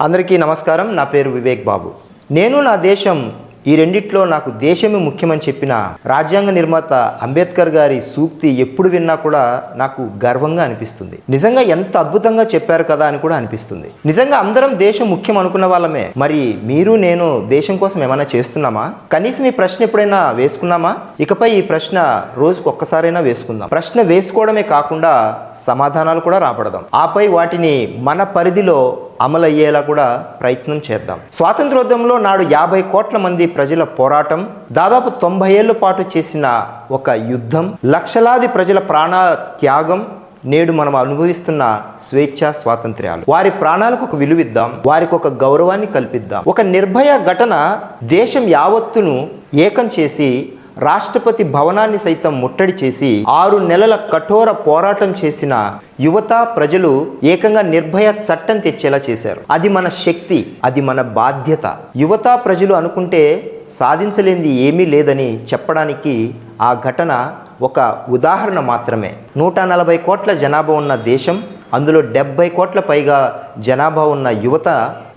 అందరికీ నమస్కారం. నా పేరు వివేక్ బాబు. నేను నా దేశం ఈ రెండిట్లో నాకు దేశమే ముఖ్యమని చెప్పిన రాజ్యాంగ నిర్మాత అంబేద్కర్ గారి సూక్తి ఎప్పుడు విన్నా కూడా నాకు గర్వంగా అనిపిస్తుంది. నిజంగా ఎంత అద్భుతంగా చెప్పారు కదా అని కూడా అనిపిస్తుంది. నిజంగా అందరం దేశం ముఖ్యం అనుకున్న వాళ్ళమే. మరి మీరు నేను దేశం కోసం ఏమైనా చేస్తున్నామా? కనీసం ఈ ప్రశ్న ఎప్పుడైనా వేసుకున్నామా? ఇకపై ఈ ప్రశ్న రోజుకు ఒక్కసారైనా వేసుకుందాం. ప్రశ్న వేసుకోవడమే కాకుండా సమాధానాలు కూడా రాబడదాం. ఆపై వాటిని మన పరిధిలో అమలయ్యేలా కూడా ప్రయత్నం చేద్దాం. స్వాతంత్రోద్యమంలో నాడు యాభై కోట్ల మంది ప్రజల పోరాటం దాదాపు తొంభై ఏళ్ళ పాటు చేసిన ఒక యుద్ధం లక్షలాది ప్రజల ప్రాణ త్యాగం నేడు మనం అనుభవిస్తున్న స్వేచ్ఛ స్వాతంత్ర్యాలు. వారి ప్రాణాలకు ఒక విలువిద్దాం వారికి ఒక గౌరవాన్ని కల్పిద్దాం. ఒక నిర్భయ ఘటన దేశం యావత్తును ఏకం చేసి రాష్ట్రపతి భవనాన్ని సైతం ముట్టడి చేసి ఆరు నెలల కఠోర పోరాటం చేసిన యువత ప్రజలు ఏకంగా నిర్భయ చట్టం తెచ్చేలా చేశారు. అది మన శక్తి అది మన బాధ్యత. యువత ప్రజలు అనుకుంటే సాధించలేనిది ఏమీ లేదని చెప్పడానికి ఆ ఘటన ఒక ఉదాహరణ మాత్రమే. నూట నలభై కోట్ల జనాభా ఉన్న దేశం అందులో డెబ్బై కోట్ల పైగా జనాభా ఉన్న యువత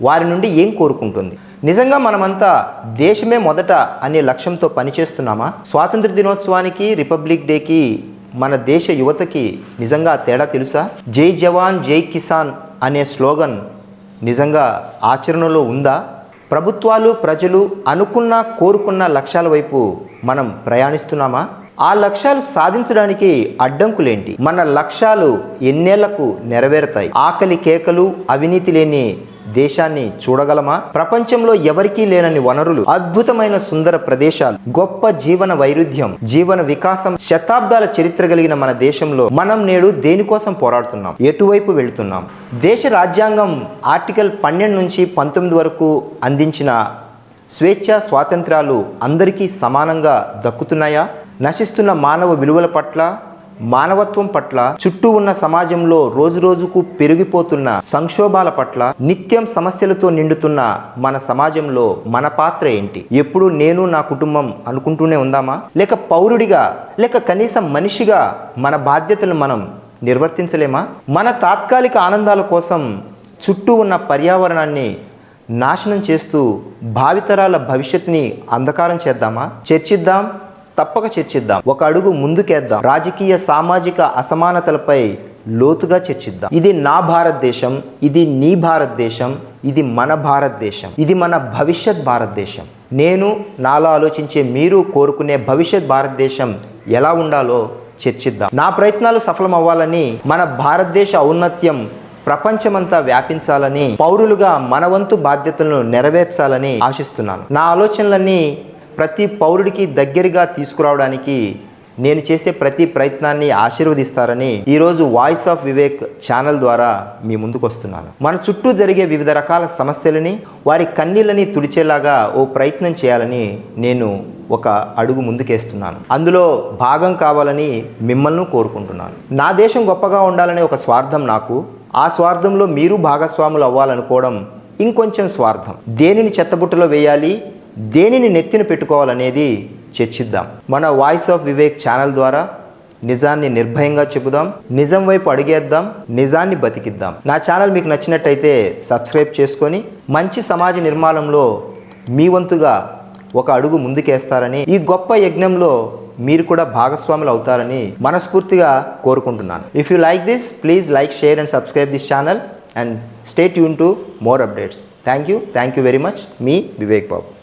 వారి నుండి ఏం కోరుకుంటుంది? నిజంగా మనమంతా దేశమే మొదట అనే లక్ష్యంతో పనిచేస్తున్నామా? స్వాతంత్ర దినోత్సవానికి రిపబ్లిక్ డేకి మన దేశ యువతకి నిజంగా తేడా తెలుసా? జై జవాన్ జై కిసాన్ అనే స్లోగన్ నిజంగా ఆచరణలో ఉందా? ప్రభుత్వాలు ప్రజలు అనుకున్న కోరుకున్న లక్ష్యాల వైపు మనం ప్రయాణిస్తున్నామా? ఆ లక్ష్యాలు సాధించడానికి అడ్డంకులేంటి? మన లక్ష్యాలు ఎన్నేళ్ళకు నెరవేరుతాయి? ఆకలి కేకలు అవినీతి లేని దేశాన్ని చూడగలమా? ప్రపంచంలో ఎవరికీ లేనని వనరులు అద్భుతమైన సుందర ప్రదేశాలు గొప్ప జీవన వైరుధ్యం జీవన వికాసం శతాబ్దాల చరిత్ర కలిగిన మన దేశంలో మనం నేడు దేనికోసం పోరాడుతున్నాం? ఎటువైపు వెళుతున్నాం? దేశ రాజ్యాంగం ఆర్టికల్ పన్నెండు నుంచి పంతొమ్మిది వరకు అందించిన స్వేచ్ఛ స్వాతంత్రాలు అందరికీ సమానంగా దక్కుతున్నాయా? నశిస్తున్న మానవ విలువల పట్ల మానవత్వం పట్ల చుట్టూ ఉన్న సమాజంలో రోజు రోజుకు పెరిగిపోతున్న సంక్షోభాల పట్ల నిత్యం సమస్యలతో నిండుతున్న మన సమాజంలో మన పాత్ర ఏంటి? ఎప్పుడు నేను నా కుటుంబం అనుకుంటూనే ఉందామా? లేక పౌరుడిగా లేక కనీసం మనిషిగా మన బాధ్యతలు మనం నిర్వర్తించలేమా? మన తాత్కాలిక ఆనందాల కోసం చుట్టూ ఉన్న పర్యావరణాన్ని నాశనం చేస్తూ భావితరాల భవిష్యత్తుని అంధకారం చేద్దామా? చర్చిద్దాం తప్పక చర్చిద్దాం. ఒక అడుగు ముందుకేద్దాం. రాజకీయ సామాజిక అసమానతలపై లోతుగా చర్చిద్దాం. ఇది నా భారతదేశం ఇది నీ భారతదేశం ఇది మన భారతదేశం ఇది మన భవిష్యత్ భారతదేశం. నేను నాలో ఆలోచించే మీరు కోరుకునే భవిష్యత్ భారతదేశం ఎలా ఉండాలో చర్చిద్దాం. నా ప్రయత్నాలు సఫలం అవ్వాలని మన భారతదేశ ఔన్నత్యం ప్రపంచమంతా వ్యాపించాలని పౌరులుగా మన వంతు బాధ్యతలను నెరవేర్చాలని ఆశిస్తున్నాను. నా ఆలోచనలన్నీ ప్రతి పౌరుడికి దగ్గరగా తీసుకురావడానికి నేను చేసే ప్రతి ప్రయత్నాన్ని ఆశీర్వదిస్తారని ఈరోజు వాయిస్ ఆఫ్ వివేక్ ఛానల్ ద్వారా మీ ముందుకు వస్తున్నాను. మన చుట్టూ జరిగే వివిధ రకాల సమస్యలని వారి కన్నీళ్ళని తుడిచేలాగా ఓ ప్రయత్నం చేయాలని నేను ఒక అడుగు ముందుకేస్తున్నాను. అందులో భాగం కావాలని మిమ్మల్ని కోరుకుంటున్నాను. నా దేశం గొప్పగా ఉండాలనే ఒక స్వార్థం నాకు ఆ స్వార్థంలో మీరు భాగస్వాములు అవ్వాలనుకోవడం ఇంకొంచెం స్వార్థం. దేనిని చెత్తబుట్టలో వేయాలి దేనిని నెత్తిన పెట్టుకోవాలనేది చర్చిద్దాం. మన వాయిస్ ఆఫ్ వివేక్ ఛానల్ ద్వారా నిజాన్ని నిర్భయంగా చెబుదాం నిజం వైపు అడిగేద్దాం నిజాన్ని బతికిద్దాం. నా ఛానల్ మీకు నచ్చినట్టయితే సబ్స్క్రైబ్ చేసుకొని మంచి సమాజ నిర్మాణంలో మీ వంతుగా ఒక అడుగు ముందుకేస్తారని ఈ గొప్ప యజ్ఞంలో మీరు కూడా భాగస్వాములు అవుతారని మనస్ఫూర్తిగా కోరుకుంటున్నాను. If you like this please like share and subscribe this channel and stay tuned to more updates thank you thank you very much me Vivek Babu